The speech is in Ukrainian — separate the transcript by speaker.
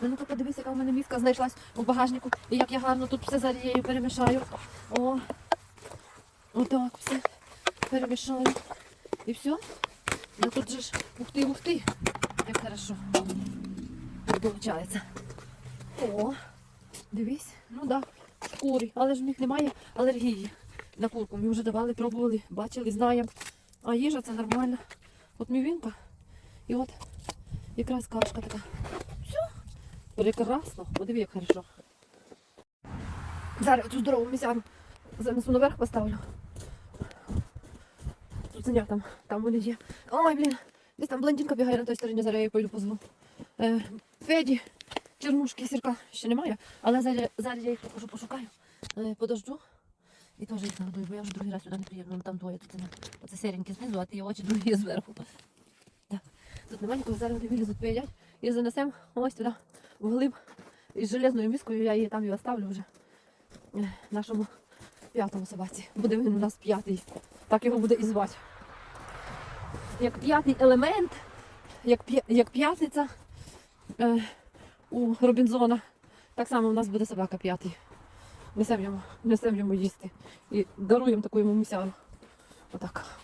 Speaker 1: Ну то подивись, яка в мене міска знайшлась у багажнику. І як я гарно тут все з Арією перемішаю. О, отак все перемішаю. І все. Ну тут же ж ух ти, ух ти. Як хорошо. Получається. О, дивись, ну да, кури, але ж в них немає алергії на курку. Ми вже давали, пробували, бачили, знаємо. А їжа це нормально. От мівінка і от якраз кашка така. Прекрасно. Подиви, як хорошо. Зараз цю здорову місяру занесу наверх поставлю. Тут там, там вони є. Ой, блін, десь там блондинка бігає на той стороні, зараз я її пойду позву. Е, Феді, чернушки, сірка ще немає, але зараз, зараз я їх покажу, пошукаю. Е, подожду. І теж їх нагодую, бо я вже другий раз сюди не приїду. Ну, там двоє тут. Оце сіренькі знизу, а ті очі другі зверху. Так, тут немає нікого, зараз вони вилізуть, поїдять і занесемо ось туди, вглиб. Із железною міскою я її там і оставлю вже е, нашому п'ятому собаці. Буде він у нас п'ятий. Так його буде і звати. Як п'ятий елемент, як, як п'ятниця е, у Робінзона. Так само у нас буде собака п'ятий. Несемо йому, несемо йому їсти. І даруємо таку йому місяру. Отак.